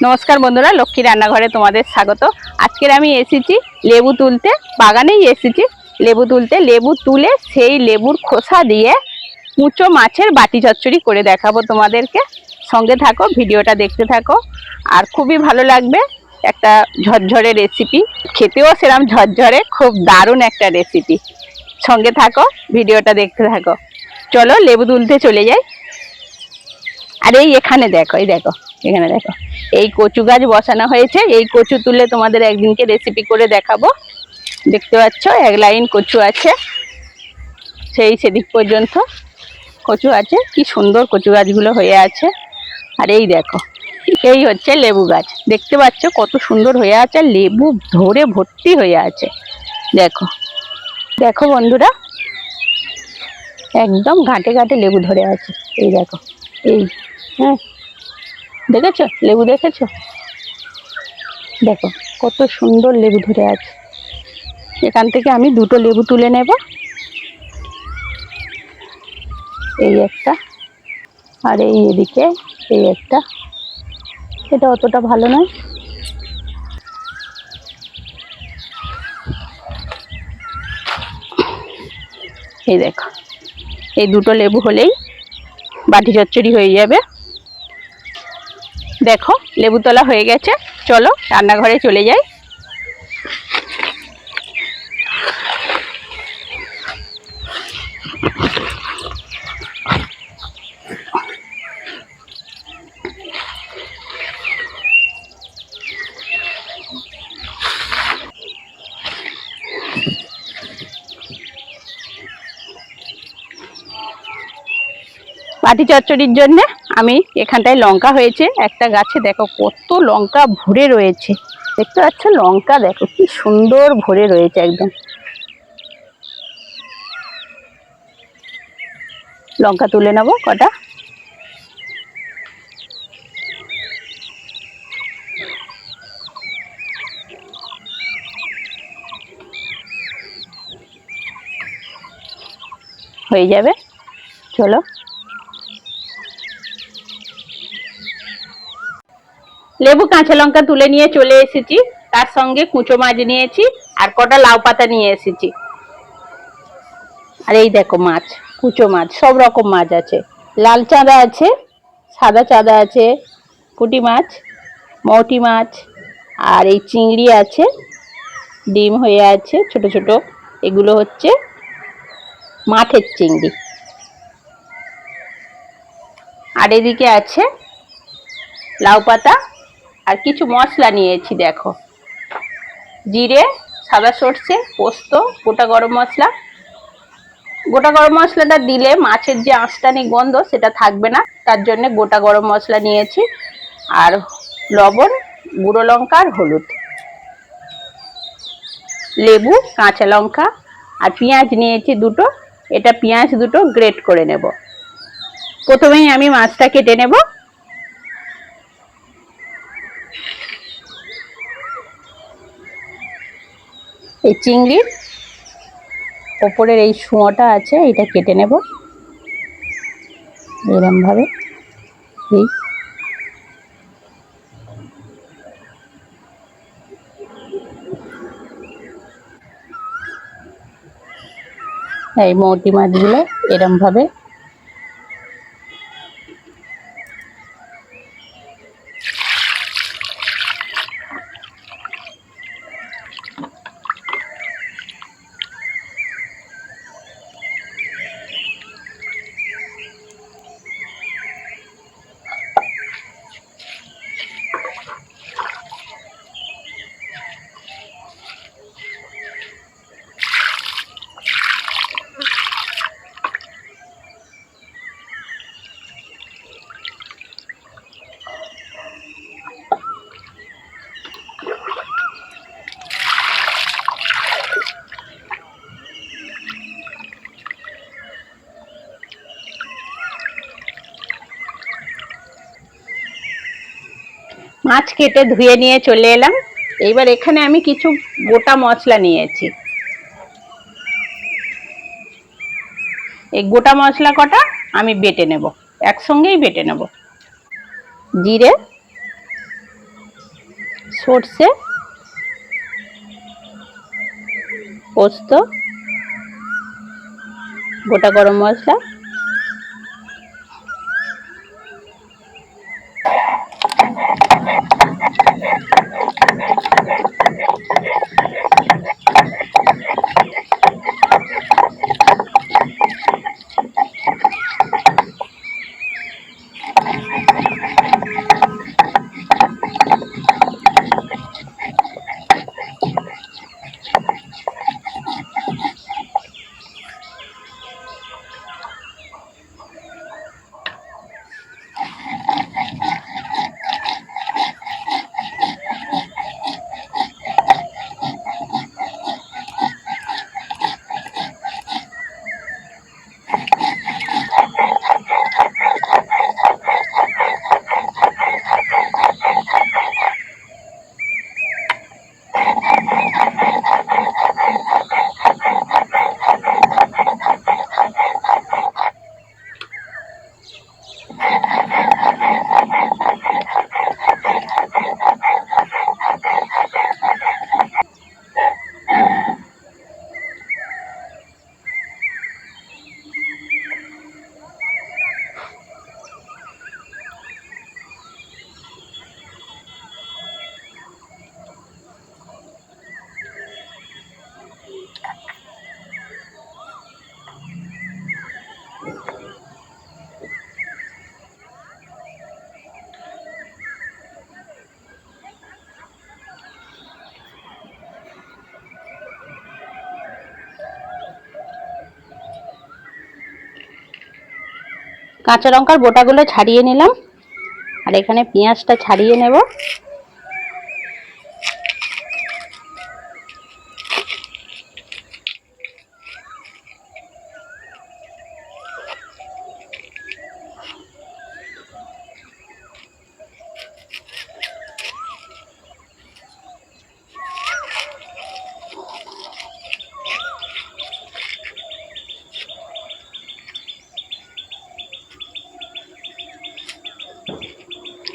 নমস্কার বন্ধুরা, লক্ষ্মী রান্নাঘরে তোমাদের স্বাগত। আজকের আমি এসেছি লেবু তুলতে, বাগানেই এসেছি। লেবু তুলতে, লেবু তুলে সেই লেবুর খোসা দিয়ে কুচো মাছের বাটি চচ্চড়ি করে দেখাবো তোমাদেরকে। সঙ্গে থাকো, ভিডিওটা দেখতে থাকো। আর খুবই ভালো লাগবে একটা ঝরঝরে রেসিপি খেতেও সেরাম ঝরঝরে, খুব দারুণ একটা রেসিপি সঙ্গে থাকো, ভিডিওটা দেখতে থাকো। চলো, লেবু তুলতে চলে যাই। আর এই এখানে দেখো, এই দেখো, এখানে দেখো। এই কচু গাছ বসানো হয়েছে, এই কচু তুলে তোমাদের একদিনকে রেসিপি করে দেখাবো। দেখতে পাচ্ছ, এক লাইন কচু আছে, সেই সেদিক পর্যন্ত কচু আছে, কি সুন্দর কচু গাছগুলো হয়ে আছে। আর এই দেখো, এই হচ্ছে লেবু গাছ। দেখতে পাচ্ছ, কত সুন্দর হয়ে আছে লেবু ধরে ভর্তি হয়ে আছে। দেখো দেখো বন্ধুরা, একদম ঘাটে ঘাটে লেবু ধরে আছে। এই দেখো, এই হ্যাঁ। দেখেছ? লেবু দেখেছ? দেখো, কত সুন্দর লেবু ধরে আছে। এখান থেকে আমি দুটো লেবু তুলে নেব। এই একটা আর এই এদিকে এই একটা। এটা অতটা ভালো নয়। এই দেখো, এই দুটো লেবু হলেই বাটি চচ্চড়ি হয়ে যাবে। দেখো লেবুতলা হয়ে গেছে। চলো রান্নাঘরে চলে যাই। বাটি চচ্চড়ির জন্য আমি এখানটায় লঙ্কা হয়েছে, একটা গাছে দেখো কত লঙ্কা ভরে রয়েছে। দেখতে পাচ্ছ? লঙ্কা দেখো, কি সুন্দর ভরে রয়েছে একদম। লঙ্কা তুলে নেব কটা। হয়ে যাবে। চলো। লেবু, কাঁচা লঙ্কা তুলে নিয়ে চলে এসেছি। তার সঙ্গে কুচো মাছ নিয়েছি আর কটা লাউ পাতা নিয়ে এসেছি। আর এই দেখো মাছ, কুচো মাছ, সব রকম মাছ আছে। লাল চাঁদা আছে, সাদা চাঁদা আছে, পুঁটি মাছ, মৌটি মাছ, আর এই চিংড়ি আছে, ডিম হয়ে আছে, ছোট ছোট। এগুলো হচ্ছে মাঠের চিংড়ি। আর এদিকে আছে লাউ পাতা আর কিছু মশলা নিয়েছি, দেখো। জিরে, সাদা সর্ষে, পোস্ত, গোটা গরম মশলা। গোটা গরম মশলাটা দিলে মাছের যে আঁশটানি গন্ধ সেটা থাকবে না, তার জন্য গোটা গরম মশলা নিয়েছি। আর লবণ, গুঁড়ো লঙ্কা আর হলুদ। লেবু, কাঁচা লঙ্কা আর পেঁয়াজ নিয়েছি দুটো। এটা পেঁয়াজ দুটো গ্রেট করে নেব। প্রথমেই আমি মাছটা কেটে নেব। এই চিংড়ির ওপরের এই শুঁয়োটা আছে, এটা কেটে নেব। এরম ভাবে এই। এই মৌটি মাছগুলো এরম মাছ কেটে ধুয়ে নিয়ে চলে এলাম। এইবার এখানে আমি কিছু গোটা মশলা নিয়েছি। এই গোটা মশলা কটা আমি বেটে নেব, একসঙ্গেই বেটে নেব। জিরে, সর্ষে, পোস্ত, গোটা গরম মশলা। কাঁচা লঙ্কার বোটাগুলো ছাড়িয়ে নিলাম। আর এখানে পেঁয়াজটা ছাড়িয়ে নেব।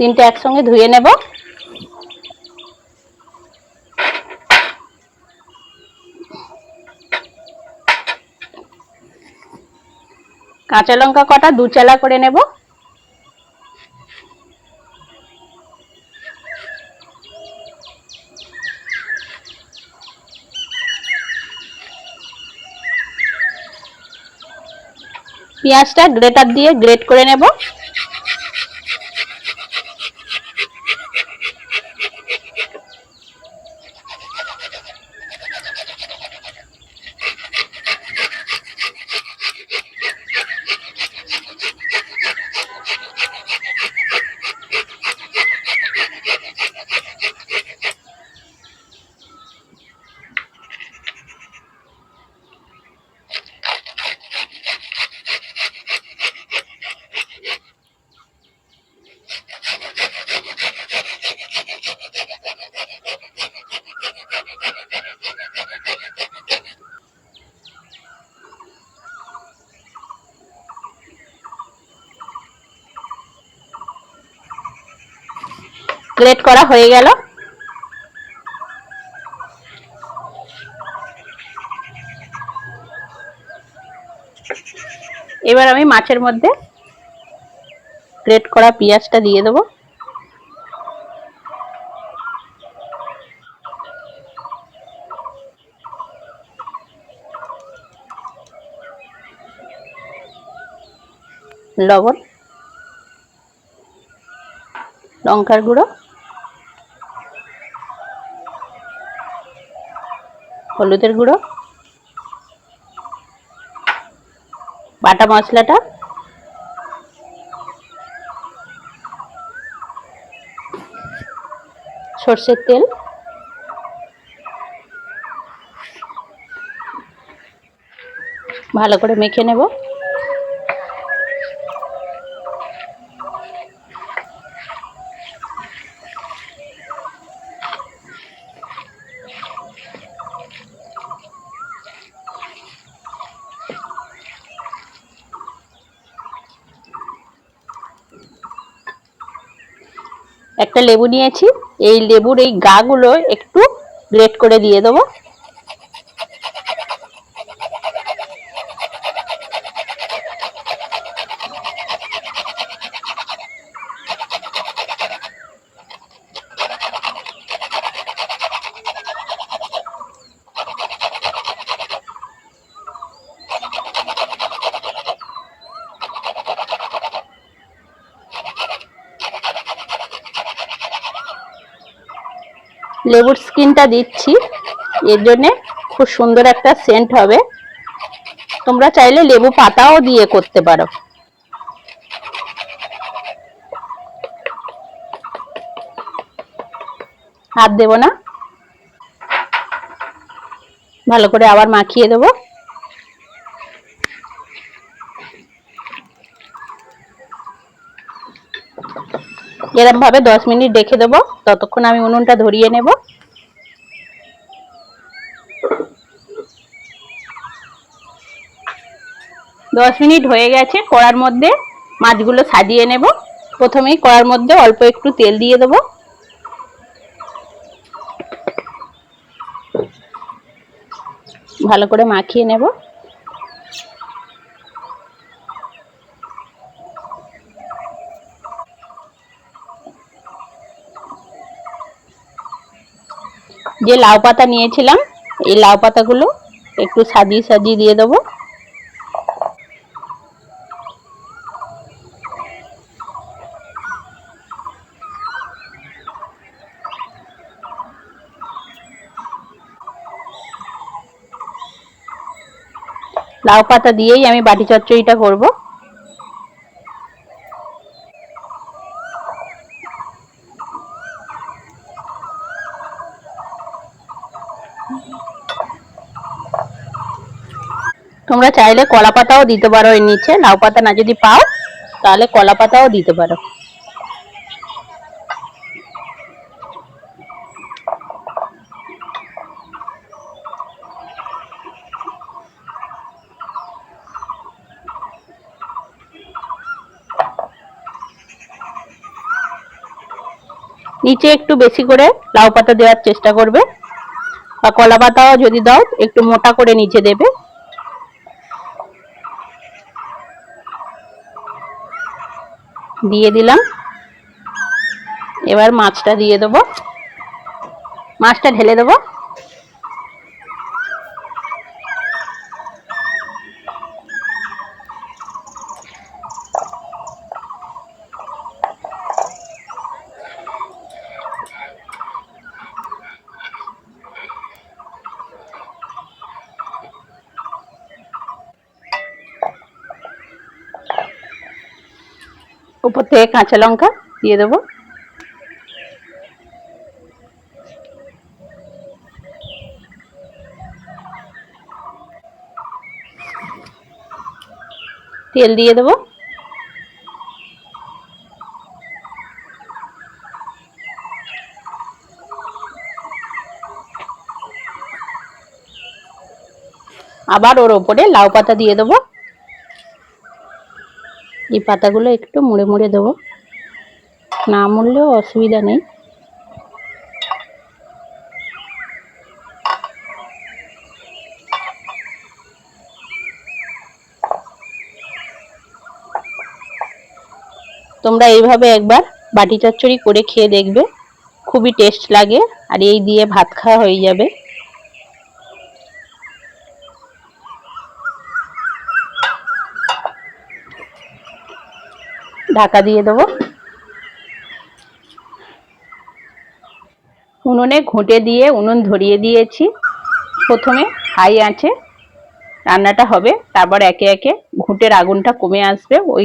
তিনটে একসঙ্গে ধুয়ে নেব। কাঁচা লঙ্কা কটা, দু চালা করে নেব। পেঁয়াজটা গ্রেটার দিয়ে গ্রেট করে নেব। গ্রেট করা হয়ে গেল। এবার আমি মাছের মধ্যে গ্রেট করা পেঁয়াজটা দিয়ে দেবো। লবণ, লঙ্কার গুঁড়ো। হলুদের গুঁড়ো বাটা মশলাটা সর্ষের তেল ভালো করে মেখে নেব। একটা লেবু নিয়েছি। এই লেবুর এই গাগুলো একটু গ্রেট করে দিয়ে দেবো। লেবুর স্কিনটা দিচ্ছি। এর জন্য খুব সুন্দর একটা সেন্ট হবে। তোমরা চাইলে লেবু পাতাও দিয়ে করতে পারো। হাত দেব না। ভালো করে আবার মাখিয়ে দেবো। এরকম ভাবে দশ মিনিট রেখে দেবো। ততক্ষণ আমি উনুনটা ধরিয়ে নেব। দশ মিনিট হয়ে গেছে কড়ার মধ্যে মাছগুলো সাজিয়ে নেব। প্রথমেই কড়ার মধ্যে অল্প একটু তেল দিয়ে দেবো। ভালো করে মাখিয়ে নেব। যে লাউ পাতা নিয়েছিলাম, এই লাউ পাতাগুলো একটু সাজিয়ে সাজিয়ে দিয়ে দেবো। লাউ পাতা দিয়েই আমি বাটি চচ্চড়িটা করব। তোমরা চাইলে কলা পাতাও দিতে পারো এর নিচে, লাউ পাতা না যদি পাও, তাহলে কলা পাতাও দিতে পারো। নিচে একটু বেশি করে লাউ পাতা দেওয়ার চেষ্টা করবে, বা কলা পাতাও যদি দাও, একটু মোটা করে নিচে দেবে। দিয়ে দিলাম। এবার মাছটা দিয়ে দেবো। মাছটা ঢেলে দেবো। উপর থেকে কাঁচা লঙ্কা দিয়ে দেবো। তেল দিয়ে দেবো। আবার ওর ওপরে লাউ পাতা দিয়ে দেবো। এই পাতাগুলো একটু মুড়ে মুড়ে দেবো। না মুড়লেও অসুবিধা নেই। তোমরা এইভাবে একবার বাটি চচ্চড়ি করে খেয়ে দেখবে। খুবই টেস্ট লাগে আর এই দিয়ে ভাত খাওয়া হয়ে যাবে। ঢাকা দিয়ে দেবো। উনুনে ঘুঁটে দিয়ে, উনুন ধরিয়ে দিয়েছি। প্রথমে হাই আছে রান্নাটা হবে, তারপর একে একে ঘুঁটের আগুনটা কমে আসবে। ওই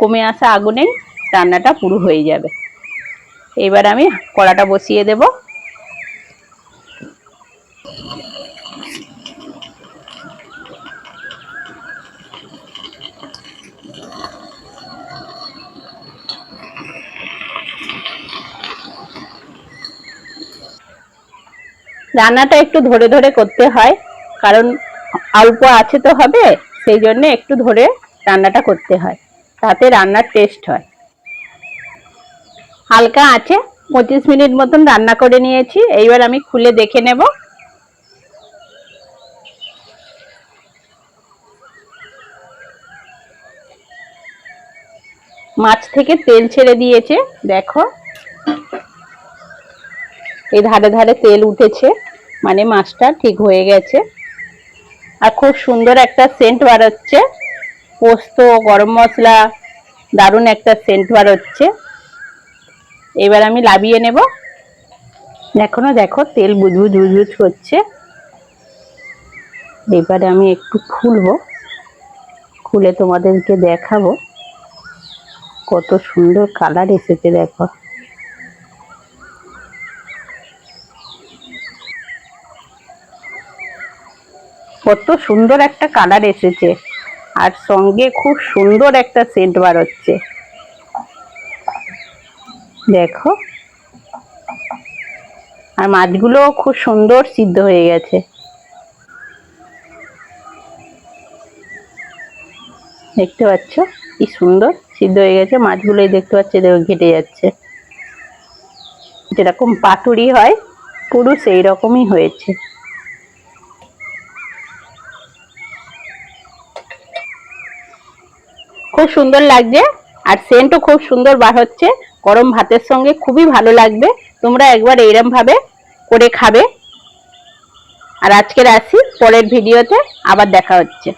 কমে আসা আগুনেই রান্নাটা পুরো হয়ে যাবে। এবার আমি কড়াটা বসিয়ে দেব। রান্নাটা একটু ধরে ধরে করতে হয়, কারণ অল্প আছে তো হবে, সেই জন্য একটু ধরে রান্নাটা করতে হয়, তাতে রান্নার টেস্ট হয়। হালকা আছে, পঁচিশ মিনিট মতন রান্না করে নিয়েছি, এইবার আমি খুলে দেখে নেব। মাছ থেকে তেল ছেড়ে দিয়েছে, দেখো। এই ধারে ধারে তেল উঠেছে মানে মাছটা ঠিক হয়ে গেছে। আর খুব সুন্দর একটা সেন্ট বাড়াচ্ছে। পোস্ত, গরম মশলা, দারুণ একটা সেন্ট বাড়াচ্ছে। এবার আমি লাবিয়ে নেব। এখনও দেখো, তেল বুজবুজ বুজবুজ করছে। এবারে আমি একটু খুলবো। খুলে তোমাদেরকে দেখাবো। কত সুন্দর কালার এসেছে, দেখো। কত সুন্দর একটা কালার এসেছে। আর সঙ্গে খুব সুন্দর একটা সেন্ট বার হচ্ছে। দেখো। আর মাছগুলো খুব সুন্দর সিদ্ধ হয়ে গেছে। দেখতে পাচ্ছ? কি সুন্দর সিদ্ধ হয়ে গেছে। মাছগুলোই দেখতে পাচ্ছ দেখো ঘেটে যাচ্ছে। যেরকম পাতুরি হয়, পুরো সেই রকমই হয়েছে। খুব সুন্দর লাগছে আর সেন্টও খুব সুন্দর বার হচ্ছে। গরম ভাতের সঙ্গে খুবই ভালো লাগবে। তোমরা একবার এইরমভাবে করে খাবে। আর আজকের আসি, পরের ভিডিওতে আবার দেখা হচ্ছে।